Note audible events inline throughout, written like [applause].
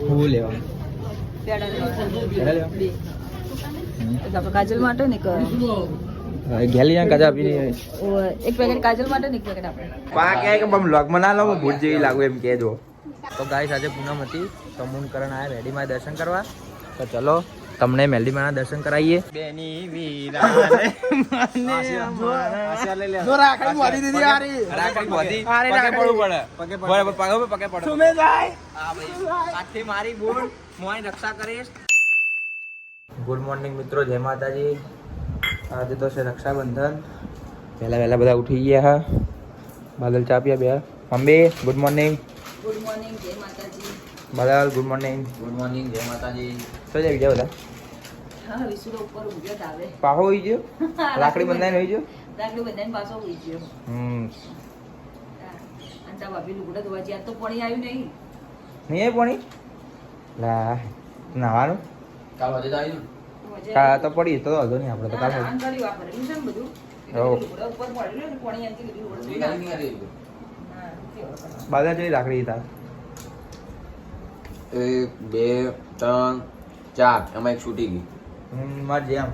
હું લેવા? કાજલ માટે ને એક ગેલી આપી એક પેકેટ કાજલ માટે ને એક પેકેટ આપણે. પા કે કે બમ લોગમાં ના લો ભૂત જેવી લાગુ એમ કહેજો તો ગાઈસ આજે પૂનમ હતી. તો મૂન કરણ આયા રેડીમાં દર્શન કરવા. તો ચલો તમને દર્શન કરાવીએ. બેની વીરાને. મને અમારા રાખડી મોદી દીધી આરી રાખડી બોધી આરે પગે રાખડી. પડવું પડે. બરાબર પગે ઉપર પગે પડે. સુમે જાય હા ભાઈ. આથી મારી બોન મોય રક્ષા કરીશ. ગુડ મોર્નિંગ મિત્રો જય માતાજી. આજે તો છે રક્ષાબંધન. પહેલા વહેલા બધા ઉઠી ગયા હા. બાદલ ચા પીયા બે mummy good morning good morning જય માતાજી. Badal good morning good morning જય માતાજી. તો જાય બીજા બધા? પાહો હોઈ ગયો? લાકડી બંધાઈને હોઈ ગયો? લાકડી બંધાઈને પાછો ઉઈ ગયો. હમ. અંતા ભાભી લુગડા ધોવા જ્યાં તો પાણી આવ્યું નહીં. નહીં આવ્યું પાણી? લા નાવાનું કાલ વધે તો કાલ કા તો પડી તો વાંધો નહીં આપણે તો કાલ આંગળીઓ આ છે ને બધું? લુગડા ઉપર પડેલું ને પાણી લીધું જેવી રાખડી હતા એક બે ત્રણ ચાર. એમાં એક છૂટી ગઈ. માર જેમ.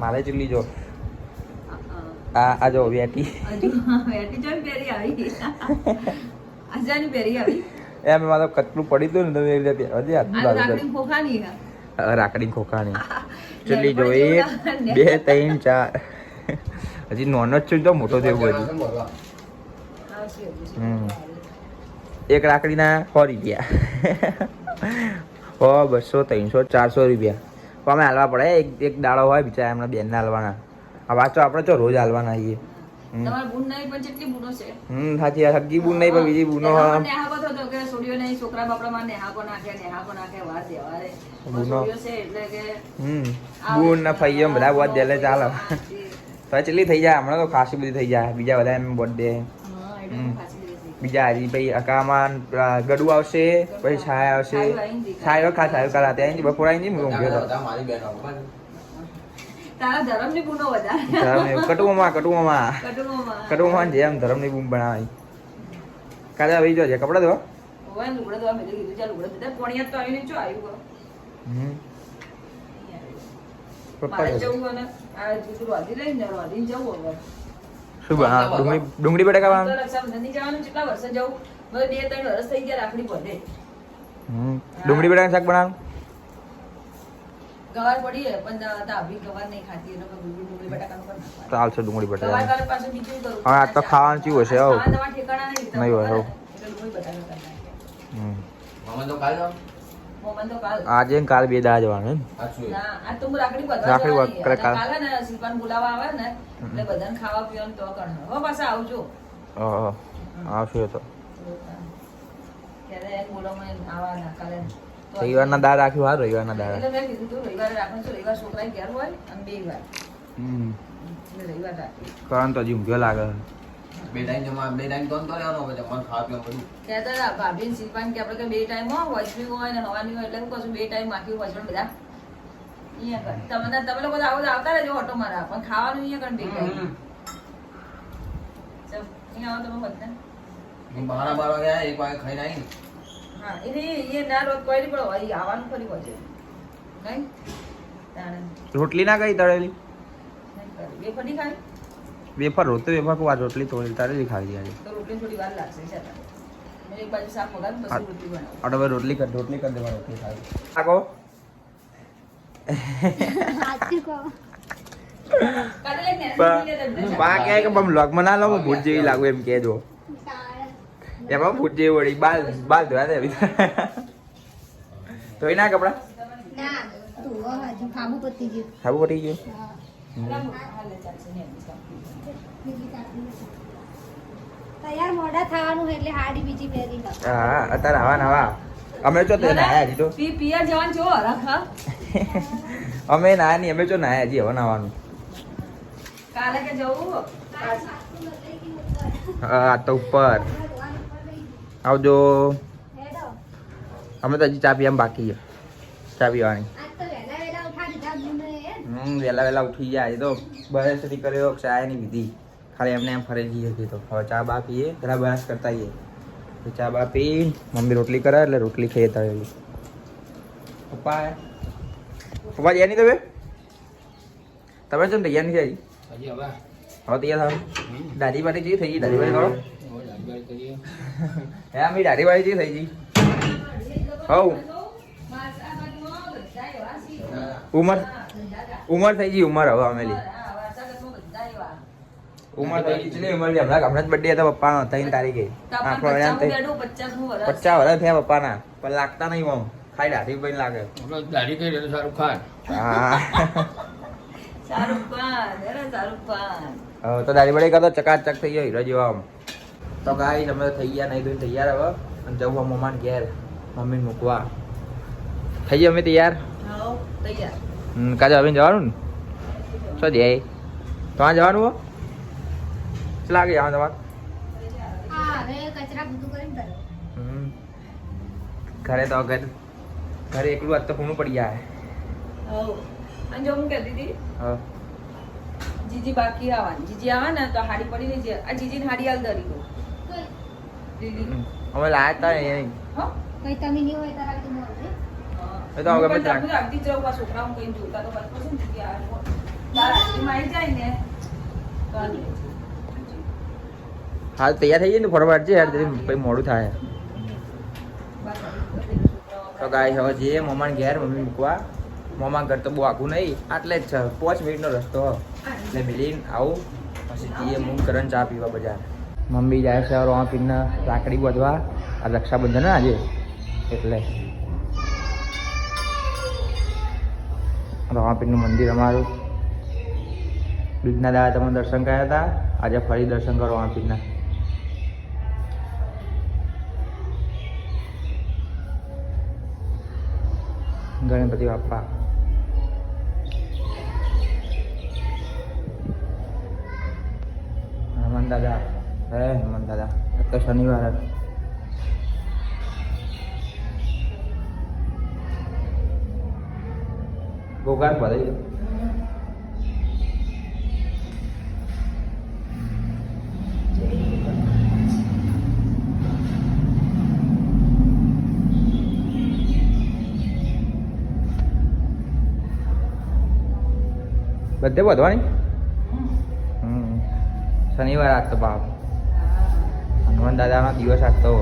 મારે ચીલી જો. આ, આ જો વેટી. વેટી જોઈને પહેરી આવી. આજાની પહેરી આવી. એમ મારે કચરું પડી હતું ને તમે એ રીતે પહેરવા દે રાખડી ખોખાની. રાખડી ખોખાની. નેટ જો એક બે ત્રણ ચાર. હજી નોનો જ છું તો મોટો થયો બધું હજુ. હમ. એક રાખડીના સો રૂપિયા. હો બસો ત્રણસો ચારસો રૂપિયા. તો અમે હાલવા પડે. એક એક દાડો હોય બિચારા એમના બેનને હાલવાના. આ વાંચો આપણે તો રોજ હાલવાના છીએ. હમ. સાચી હગી બુન નહીં પણ બીજી બુનો નહીં નાખે વાર દેવારે. બુનો. એટલે કે હમ બુન ના ફૈયો બધા બહુ દેલે ચાલે. તો ચેટલી થઈ જાય? હમણાં તો ખાસી બધી થઈ જાય. બીજા બધા એમ બર્થડે હમ. બીજા હજી પછી અકામાં ગડુ આવશે પછી છાયા આવશે. છાયો દીધા. છાયો ખા છાયો કરા ત્યાં બપોર આવીને હું ઊંઘ્યો હતો મારી બેન તારા ધર્મની બુનો વધારે. ધરમ- કટુંબોમાં. કટુઓમાં જેમ ધર્મની બૂમ બનાવી. કાલે આવી જોજે કપડા આવીને. નહીં પપ્પા જવું અને આ જુઠું વાધી લઈને જવું હવે. શું હા ડુંગળી ડુંગળી બટાકા બનાવવાનું? જવાનું કેટલા વર્ષે જવું હવે બે ત્રણ વર્ષ થઈ ગયા રાખડી પડે હમ ડુંગળી બટાકા શાક બનાવ ગવાર પડી હે, પણ તાભી ગવાર નહીં ખાતી એટલે ડુંગળી બટાકાનું પણ. ચાલશે ડુંગળી ગવાર બટાકા કાલે પાછું બીજું કરું. હવે આ તો ખાવાનું ચેવું હશે, આવ ઠેકાણા નહીં, હોય, હો. એટલે ડુંગળી બટાકા કરી હમ. મમ્મી તો કાલ જાઓ મોમન તો કાલ આજે ને કાલે બે દા જવાનું રાખડી જવાની. કાલે- કાલે ને શિલ્પાને બોલાવવા આવે ને એટલે બધાને ખાવા પીવાનું તો કણ હો પાછા આવજો. ઓહો. આવશે તો. રવિવારના દાળ રાખ્યું હા રવિવારના દાદા એટલે મેં કીધું તું રવિવારે રાખવાનું છે. રવિવાર છોકરા ઘેર હોય અને બે વાર. હમ. એટલે રવિવાર રાખી કારણ તો હજી ઊંઘ્યો લાગે. બે ટાઈમ જમવા બે ટાઈમ તો તો લેવાનો હોય જમવાનું ખાવા પીવા બધું. કહેતા હતા ભાભી ને શિલ્પાને કે આપણે બે ટાઈમ હોય વચમી હોય ને હવાની હોય એટલે હું કહું બે ટાઈમ માખી વચમાં બધા. અહીંયા કર. તમને તમે લોકો આવો આવતા રહેજો ઓટો મારા પણ ખાવાનું અહીંયા કર બે ટાઈમ. અહીંયા આવો તમે બધા. હું બારા બાર વાગે એક વાગે ખાઈને આવી હા એને એ ના રોજ કોઈ નહીં પણ અહીં આવવાનું ફરી વચ્ચે. નહીં રોટલી ના કઈ તળેલી? ફરી ખાય વેફર રોતો વેફર કો આ રોટલી ખાવી તો થોડી વાર લાગશે ચાલો મેં એક બાજુ શાક વગાડ પછી રોટલી બનાવું. અટો ભાઈ રોટલી કર રોટલી કરી દેવા રોટલી ખાવી. આકો બા કહે કે બમ લોગમાં ના લો ભૂત જેવી લાગુ એમ કહેજો એમાં ભૂત જેવી વળી બાલ બાલ ધોયા દે ધોઈ ના કપડા સાબુ પટી ગયું. હાલે ચાલશે ને એમ શાક. તૈયાર મોડા થવાનું એટલે હાડી બીજી પહેરી હા અત્યારે આવા નવા અમે તે નાયા હજી તો પી જવાનું હા [laughs] અમે નાયા નહીં અમે ચો નાયા હજી હવે નાવાનું કાલે કે જવું હા? તો ઉપર. આવજો. અમે તો હજી ચા પીવા બાકી છે ચા પીવાની આજ તો વહેલા વહેલા ઉઠા દીધા બુને એ હમ વહેલા વહેલા ઉઠી ગયા એ તો બરસ સુધી કર્યો ચા ની વિધિ ખાલી એમને એમ ફરી જઈએ હતી તો હવે ચા બા પીએ જરા બરસ કરતા આવીએ. તો ચા બા પી મમ્મી રોટલી કરે એટલે રોટલી ખાઈએ તળેલી પપ્પા આયા? પપ્પા તૈયાર નહીં તમે તમે કેમ તૈયાર નહીં થઈ હજી? હવે. હવે તૈયાર થાવ? દાદી વાળી જેવી થઈ ગઈ દાદી વાળી કરો હવે લાગભાઈ કરીએ. [laughs] હે અમે દાદી વાળી જેવી થઈ ગઈ. હવ ઉમર ઉમર થઈ ગઈ ઉમર હવે અમેલી. ઉમર થઈ ગઈ ને ઉમર હમણાં હમણાં જ બર્થડે હતો પપ્પાનો ત્રણ તારીખે. પચાસ વર્ષ થયા પપ્પાના પણ લાગતા નહીં હું ખાઈ દાઢી ભાઈ લાગે. દાઢી કરી એટલે સારું ખાન હા. ખાન અરે ખાન તો દાઢી બળી કરતો ચકાચક થઈ ગયો હીરો જેવા આમ. તો ગાઈ તમે થઈ ગયા નહીં તો તૈયાર હવે. અને જવું મમ્માને ઘેર મમ્મીને મૂકવા. થઈ ગયા અમે તૈયાર? તૈયાર. કાજે આવીને જવાનું ને? શું તો આ જવાનું હો. શું લાગે જવાનું તમારે. ઘરે તો ઘર ઘરે એકલું આજ તો ખૂણું પડી જાય. અને જો હું કહેતી હતી હા. જીજી બાકી આવવાની. જીજી આવે ને તો હાડી પડી નહીં જાય આ જીજીને હાડી હાલ દરી દો અમે લાયા તા ને એ હો? કઈ તમે નહીં હોય તારા એ તો હવે હું પણ બધા- તમને રાખતી જ રહું આ છોકરાઓ કઈ જોતા તો બસ પછી આવે બાર આરતીમાં આવી જાય ને આ. હાલ તૈયાર થઈ જાય ને ફરવા છે યાર પછી મોડું થાય. તો ગાય હવે જઈએ મમ્માને ઘેર મમ્મી મૂકવા. મમ્મા ઘર તો બહુ આખું નહીં આટલે જ છે. પાંચ મિનિટનો રસ્તો. હ. એટલે મિલીને આવું પછી જઈએ મૂન કરન ચા પીવા બજાર. મમ્મી જાય છે રોમા પીને લાકડી બધવા આ રક્ષાબંધન આજે. એટલે રોમાપીરનું મંદિર અમારું. બીજના દાદા તમે દર્શન કર્યા હતા. આજે ફરી દર્શન કરો રોમાપીરના. ગણપતિ બાપ્પા. હનુમાન દાદા. હે, હનુમાન દાદા. તો શનિવાર ગોગાર પધારી બધે વધવાની શનિવાર આજ તો બાપ હનુમાન દાદાનો દિવસ આજ તો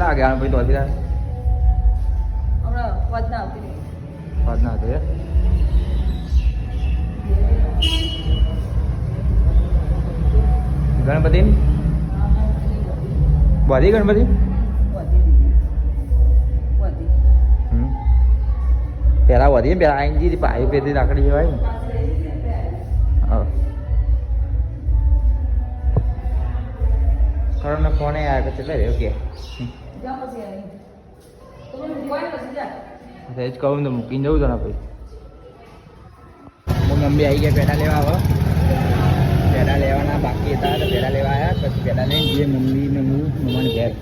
કેટલા વાગે આવવાનું પછી તો હતી હમણાં વાત આવતી રહી. વાત ના હતી ગણપતિ? વધી ગણપતિ. વધી. પહેલાં પેલા વધી ને પેલા આઈ ગઈ પાઈ પેથી રાખડી જવાય ને. હા. કરણ ફોન આવ્યા કે ચાલે રહ્યો કે જા જા. કહું તો મૂકીને જવું તને પછી. મમ્મી આવી ગયા પેડા લેવા આવો. પેડા લેવાના બાકી હતા તો પેડા લેવા આવ્યા પછી પેડા લઈને જઈએ મમ્મી ને હું મમ્માને ઘેર.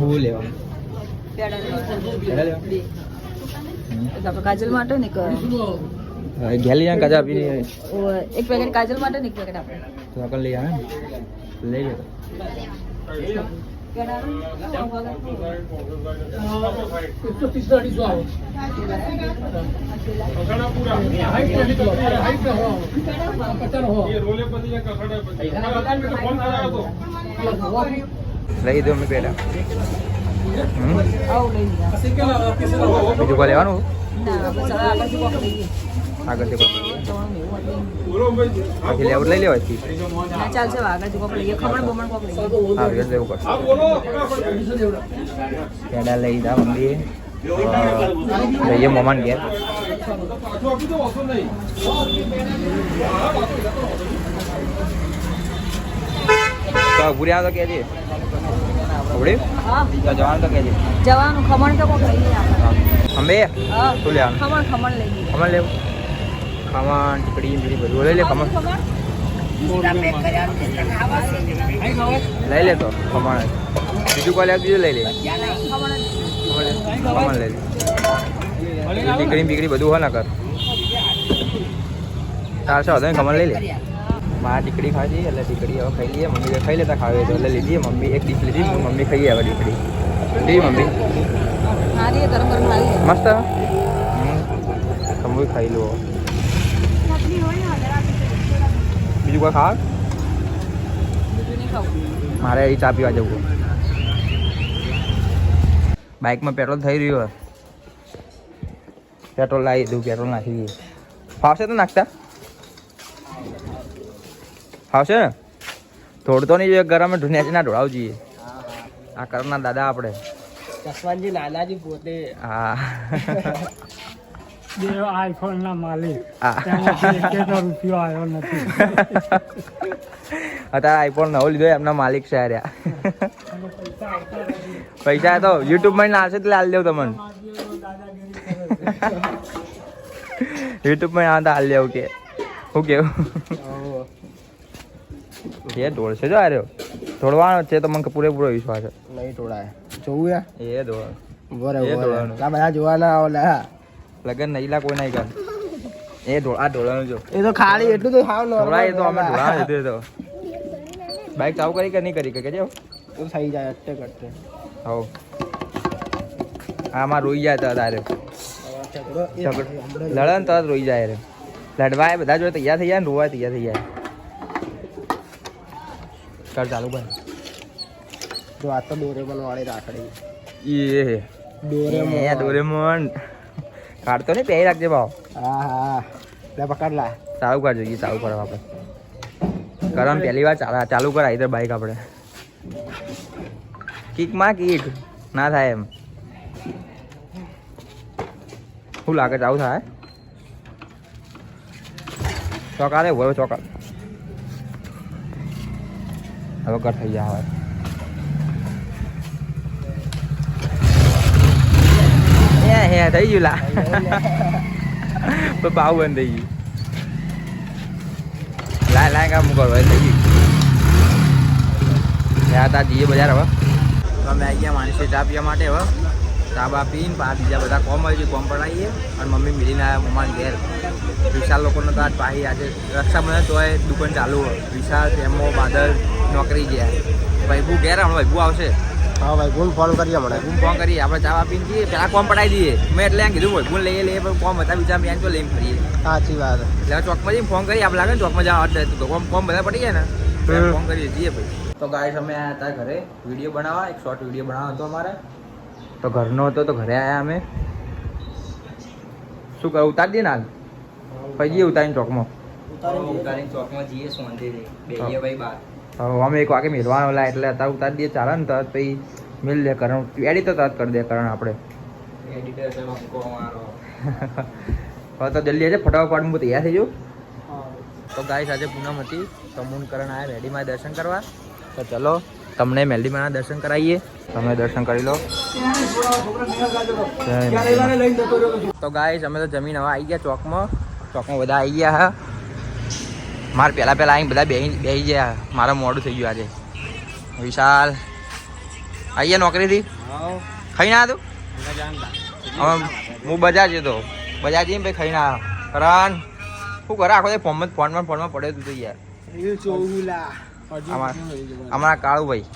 હું લેવાનું પેડા લેવા. કાજલ માટે ને હવે ઘેર લઈ જાય કાજા આપી એક પેકેટ કાજલ માટે ને એક પેકેટ આપણે. તો આપણે લઈ આવે લઈ લે. લઈ દો લીધા બીજું કોઈ લેવાનું? આગળથી. પછી લેવું લઈ લેવાયથી ચાલશે આગળથી કોક લઈએ. ખમણ બમણ કોક લઈએ. હા એ લેવું પડશે. પેડા લઈ દા મમ્મી. લઈએ મમાન ઘેર. તો ઉભું રહ્યા તો કહેજે. હા. જવાનું તો કહેજે. જવાનું ખમણ તો કોક અંબે હા. શું લેવાનું? ખમણ ખમણ લઈ ખમણ લેવું? ખમણ ટીકડી બીડી બધું લઈ લે ખમણ. લઈ લે તો ખમણ. બીજું કોઈ લાગ બીજું લઈ લે. ખમણ લઈ લે. ટીકડી બીકડી બધું હોય ના કર. ચાલશે વધારે ખમણ લઈ લે. મારા ટીકડી ખાધી એટલે ટીકડી હવે ખાઈ લઈએ. મમ્મી ખાઈ લેતા ખાવે તો એટલે લીધી મમ્મી એક ડીશ લીધી મમ્મી ખાઈએ આવે ટીકડી. લીધી મમ્મી. મસ્ત. તમે ખાઈ લો ચટણી હોય ને વધારે આપી દે. બીજું કોઈ ખાવા. મારે અહીં ચા પીવા જવું બાઇકમાં પેટ્રોલ થઈ રહ્યું હોય. પેટ્રોલ લાવી દઉં પેટ્રોલ નાખી દઈએ ફાવશે તો નાખતા? ફાવશે? ને થોડું નહીં જોઈએ ગરમ ઢુનિયાથી ના ઢોળાવું જોઈએ. આ કરના દાદા આપણે. જસવંતજી લાલાજી પોતે. હા. બે આઈફોન ના માલિક રૂપિયો આવ્યો નથી. અત્યારે આઈફોન નવો લીધો એમના માલિક છે હાર્યા પૈસા તો યુટ્યુબમાં આવશે એટલે હાલ દેવું તમને. યુટ્યુબમાં આવતા હાલ દેવું કે. શું કેવું? એ દોડશે જો આર્યો દોડવાનો છે તો મને પૂરેપૂરો વિશ્વાસ છે. નહીં દોડાય જોવું એ દોડ. બરાબર. બધા જોવાના ઓલા. લગન નહીં લા કોઈ નહીં કર. એ આ દોડવાનું જો. એ તો ખાલી એટલું તો ખાવ ઢોળા એ તો અમે ઢોળા લીધું તો. બાઈક ચાલુ કરી કે નહીં કરી? કે કેજો. તો થઈ જાય અટકે કરતે હો આમાં રોઈ જાય તો તારે. લડન તો રોઈ જાય રે લડવા બધા જો તૈયાર થઈ જાય ને રોવા તૈયાર થઈ જાય. કર ચાલુ કર. જો આ તો ડોરેમોન વાળી રાખડી. એ. ડોરેમોન. ડોરેમોન. કાઢતો નહીં પહેરી રાખજે ભાવ. હા હા. લે પકડ લા ચાલુ કર જોઈએ ચાલુ કરવા આપણે. કરમ પહેલી વાર ચાલા ચાલુ કરાવી તો બાઈક આપણે. કિકમાં કિક ના થાય એમ. શું લાગે છે આવું થાય? ચોકા રે હોય ચોકા હવે કર થઈ જાય હવે. હે થઈ ગયું લા પાવ બંધ થઈ ગયું લાય લાય કામ કરો એ થઈ ગયું યા તા જઈએ બજાર હવે અમે આવી ગયા માણસે ચા પીવા માટે હવે ચા બા પીને પા બીજા બધા કોમ આવી કોમ પડાવીએ અને મમ્મી મિલીને આવ્યા મમ્માને ઘેર વિશાલ લોકોનો તો આજ પાહી આજે રક્ષાબંધન તોય દુકાન ચાલુ હોય વિશાલ પ્રેમો બાદલ નોકરી ગયા ભાઈબુ ઘેર હમણાં ભાઈબુ આવશે હા ભાઈ ગુણ ફોન કરીએ મને હું ફોન કરી આપણે ચા આપીને જઈએ પેલા કોમ પડાવી દઈએ. મેં એટલે એમ કીધું ગુણ લઈએ લઈએ પણ કોમ હતા બીજા મેં તો લઈને ફરીએ. સાચી વાત. એટલે ચોકમાં જઈને ફોન કરી આપણે લાગે ને ચોકમાં જવા કોમ કોમ બધા પડી જાય ને. ફોન કરીએ જઈએ ભાઈ તો ગાઈસ અમે આવ્યા હતા ઘરે વીડિયો બનાવવા એક શોર્ટ વીડિયો બનાવવાનો હતો અમારે. તો ઘરનો હતો તો ઘરે આવ્યા અમે. શું કરું ઉતારી દઈએ ને હાલ? પછી જઈએ ઉતારીને ચોકમાં. ઉતારીને ચોકમાં જઈએ બેહીએ ભાઈ બાર. હવે અમે એક વાગે મેળવાનો લા એટલે અત્યારે ઉતારી દઈએ. ચાલે ને તરત પછી મિલ દે કરણ એડિટ તો તરત કરી દે કરણ આપણે. [laughs] હવે તો જલ્દી આજે ફટાફટ હું તૈયાર થઈ જાઉં. તો ગાય આજે પૂનમ હતી. તો મૂન કરણ આવ્યા મેડીમાં દર્શન કરવા. તો ચલો તમને મેલડીમાં દર્શન કરાવીએ. તમે દર્શન કરી લો. તો ગાય અમે તો જમીન હવે આવી ગયા ચોકમાં. ચોકમાં બધા આવી ગયા હા. મારે પહેલાં પહેલાં આવીને બધા બે બેસી ગયા. મારા મોડું થઈ ગયું આજે. વિશાલ. આવી ગયા નોકરીથી? ખાઈ ના તું? હું બજાર જતો. બજાર જઈને ભાઈ ખાઈને ના કરણ શું કરે? આખો ફોનમાં ફોનમાં ફોનમાં પડે તું તો યાર. અમારા કાળુભાઈ.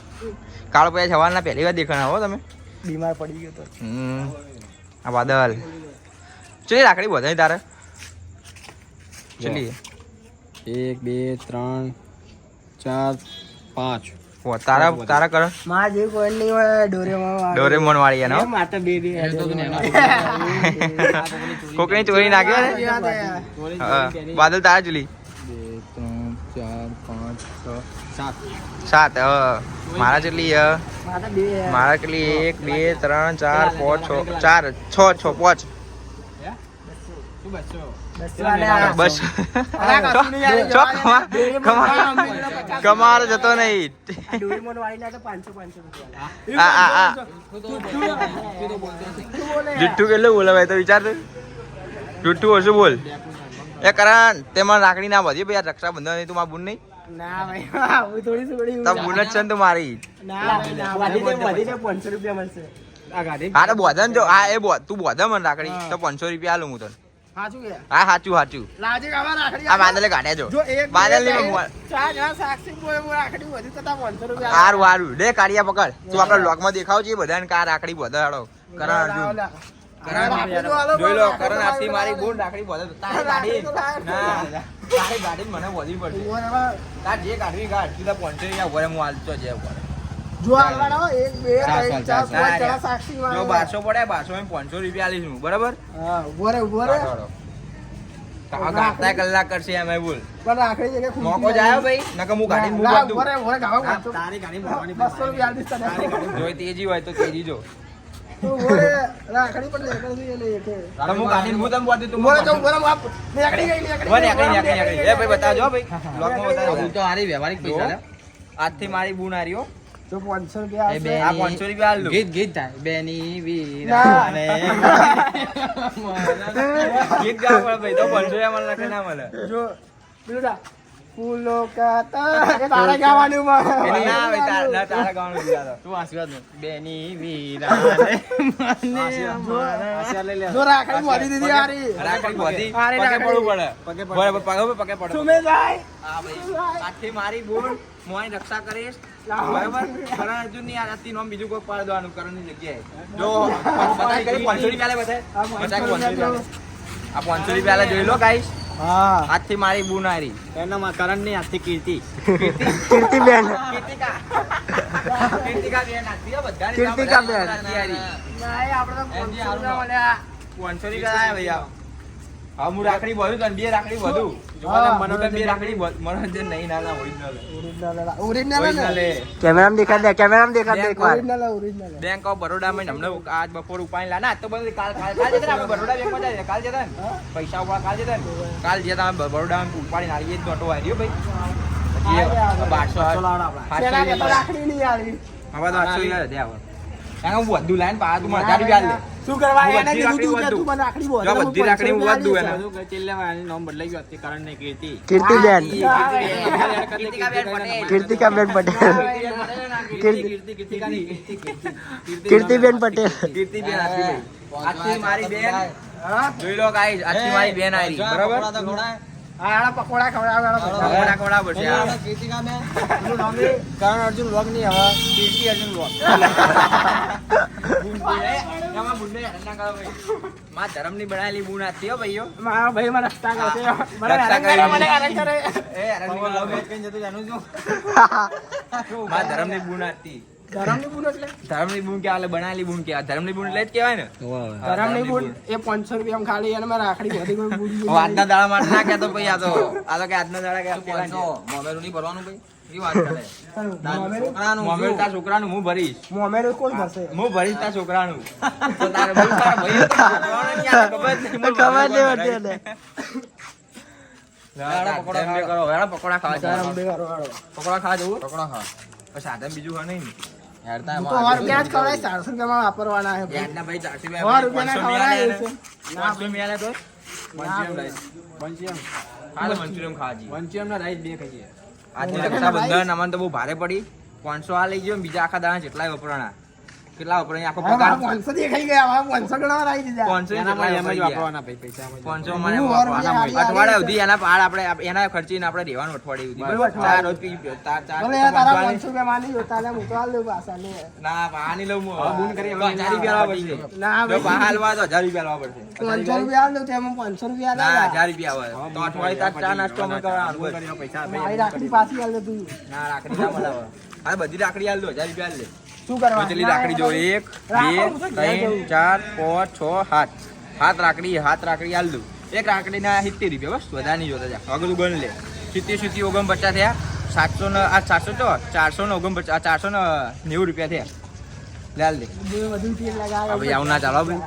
કાળુભાઈ સવારના પહેલી વાર દેખાણા હો તમે. બીમાર પડી ગયો તો. આ બાદલ ચલી રાખડી બધાય તારે? ચલી. એક બે ત્રણ ચાર પાંચ. ઓ, તારા તારા કરણમાં જે કોઈ નહીં હોય ડોરેમોન વાળો. ડોરેમોન વાળી એનો? એ માટે બે બે. કોકની ચોરી નાખ્યો ને? હા. બાદલ તારા ચલી. બે ત્રણ ચાર પાંચ છ સાત. સાત હા. મારા ચલી હ. મારે બે. મારા કેટલી એક બે ત્રણ ચાર પાંચ છ ચાર છ છ પાંચ. બસ ચો કમા- કમા- જતો નહીં. જુઠ્ઠું કેટલું બોલે ભાઈ તો વિચાર જુઠ્ઠું ઓછું બોલ. એ કરણ તેમાં રાખડી ના બધી ભાઈ આ રક્ષાબંધન તું મારા બુન નહીં? ના ભાઈ આવું થોડી થોડી તો જ છે ને તો મારી. ના હા તો બોધન જો આ એ બોધ તું બોધે મને રાખડી તો પાંચસો રૂપિયા આલું હું તને. સાચું હા સાચું સાચું. રાખડી આ બાદલે કાઢ્યા જો. જો બાદલની ત્રણ, જણા સાક્ષી બોય બોય રાખડી વધી તો તાર રૂપિયા હારું હારું. લે કાઢિયા પકડ. તું આપણે લોકમાં દેખાવ છે બધાને કાર રાખડી બધાડો કરણ અર્જુન. કરણ જોઈ લો કરણ આરતી મારી બોલ રાખડી બોધે તારી ગાડી ના તારી ગાડી મને બોધવી પડશે. તાર જે કાઢવી કાઢ. તું તો પાંચસો રૂપિયા ભરે હું હાલતો છે ઉપર જો આલવાના એક બે ત્રણ ચાર પાંચ સાક્ષી જો પડે માં રૂપિયા આલીશ હું બરાબર? હા ઊભો રે ઊભો રે કલાક કરશે એમ બોલ. પણ જગ્યાએ મોકો જાય. ભાઈ નકર હું ગાડી દઉં રૂપિયા તને. જોઈ તેજી હોય તો તેજી જો. આજથી મારી બુન હારી હો. તો પાંચસો રૂપિયા આવશે. આ પાંચસો રૂપિયા હાલ ગીત ગીત થાય બેની વીરાને. [laughs] ગીત ગાવા પડે ભાઈ તો પાંચસો રૂપિયા મને લખે ના મળે. જો પેલું ફૂલો કા તારા- ગાવાનું માં. ના આવે તાર- તારા ગાવાનું ગીત તું આશીર્વાદ લે. બેની વીરાને જો રાખડી મોદી દીધી હારી. રાખડી બોધી, હારી પગે રાખડી. પડવું પડે. બરાબર, પગે પડે. સુમે જાય. આ ભાઈ. આજથી મારી બોલ. મોય રક્ષા કરીશ. બરાબર. કરણ અર્જુનની બીજું કોઈ પાડ દેવાનું કરણની જગ્યાએ. જો પાંચસો રૂપિયા લે આ પાંચસો જોઈ લો ગાઈસ હા. આજથી મારી બૂન હારી કરણની આજથી કીર્તિ. કીર્તિકા. કીર્તિકા બેન કીર્તિકા બેન. આપણે તો પાંચસો રૂપિયા ભૈયા હા હું રાખડી બધું તને બે રાખડી બધું ના ના ને? કેમેરામાં દે દે એકવાર. બેંક ઓફ હમણે આજ બપોર ઉપાય લાના આજ તો બધું કાલ કાલ કાલ જતા આપણે બરોડા જાય કાલ જતા ને? પૈસા ઉપાડ કાલ જતા ને? કાલ જતા અમે બરોડામાં ઉપાડીને આવીએ જ નોટો આવ્યો ભાઈ. બારસો. હવે તો આઠસો દે હવે હું બધું લાઈન પાછું હજાર રૂપિયા લે. શું કરવા એને કીધું કે તું મને રાખડી બોલ. જો બધી રાખડી હું વધુ એને. આલીશ. નામ બદલાઈ ગયું આજથી કારણ ને કીર્તિ કીર્તિબેન કીર્તિકાબેન પટેલ. કીર્તિકાબેન પટેલ કીર્તિબેન પટેલ કીર્તિબેન આજથી મારી બેન હા? જોઈ લો ગાઈસ આજથી મારી બેન આવી બરાબર પકોડા ખવડાવ, આડા પકોડા. ખવડા ખવડા પડશે આ. પેલું નામ એ કરણ અર્જુન vlog નહીં હવે. કીર્તિ અર્જુન vlog. [laughs] એમાં ધર્મની બનાયેલી કરો ભાઈ. માં ધરમની બુન આજથી હો ભાઈઓ મારા ભાઈ માં રસ્તા કરશે. મને રસ્તા હેરાન કરે. મને હેરાન કરે. એ હેરાન નહીં કરો. માં ધરમની બુન આજથી ધરમની બુન એટલે? ધરમની બુન કે આલે બનાવેલી બુન કે ધરમની બુન એટલે જ કહેવાય ને ધર્મની બુન એ પાંચસો રૂપિયા ખાલી એને મેં રાખડી બધી કોઈ બુન આજના દાડા માટે ના કહેતો ભાઈ આ તો આ તો કે આજના દાડા કે પેલા છે. મોમેરું નહીં ભરવાનું ભાઈ વાત કરે. છોકરાનું હું ભરીશ. કોણ હું. ભરીશ? છોકરાનું. [laughs] તો તારે બોલ તારા ભાઈ ખબર નહીં. ખબર નહીં. એને. [laughs] પકોડા ખાવા. જવું. પકોડા ખાવા. સાધન બીજું હોય નહીં? વાપરવાના મંચુરિયમ ખાવા જઈએ. ના રાઈસ બે ખાઈએ. આજે રક્ષાબંધન અમને તો બહુ ભારે પડી. પાંચસો આ લઈ ગયો બીજા આખા દાણા જેટલાય વપરાણા. કેટલા વપરાય આખો પગાર મારા પાંચસો દેખાઈ ગયા હવે પાંચસો ગણવા આવી દીધા પાંચસો એનામાં એમ જ વાપરવાના ભાઈ પૈસા એમ જ પાંચસો હું મને વાપરવાના રૂપિયા અઠવાડિયા સુધી એના પાડ આપણે એના ખર્ચીને આપણે રહેવાનું અઠવાડિયું સુધી. બરાબર, બરાબર? ચાર રોજ પી પીઓ. ચાર ચાર ભલે તારા પાંચસો પાંચસો રૂપિયા માની જોતા ને હું તો પાછા લે. ના પાણી લઉં હું. બૂન કરી, તો હવે હજાર રૂપિયા લાવવા પડશે. ના ભાઈ. બહાર તો હજાર રૂપિયા લાવવા પડશે. પાંચસો રૂપિયા હાલ દઉં તેમાં પાંચસો રૂપિયા ના ના રૂપિયા આવે તો અઠવાડિયે તાર ચા નાસ્તો અમે કરવાનો પૈસા મારી રાખડી પાછી હાલ દે તું. ના રાખડી ના મળે હવે. બધી રાખડી હાલ દો હજાર રૂપિયા હાલ દે. શું કરવા? પેલી રાખડી જો એક બે ત્રણ ચાર પાંચ છ સાત. સાત રાખડી સાત રાખડી આલ દઉં. એક રાખડીના સિત્તેર રૂપિયા બસ વધારે જોતા જા. અગર ગણ લે. સિત્તેર સિત્તેર ઓગણ પચાસ થયા. સાતસો ને આ સાતસો તો ચારસો ને ઓગણ પચાસ ચારસો ને નેવું રૂપિયા થયા. લે હાલ દે. બધું તેલ લગાવે આવું ના ચાલો ભાઈ.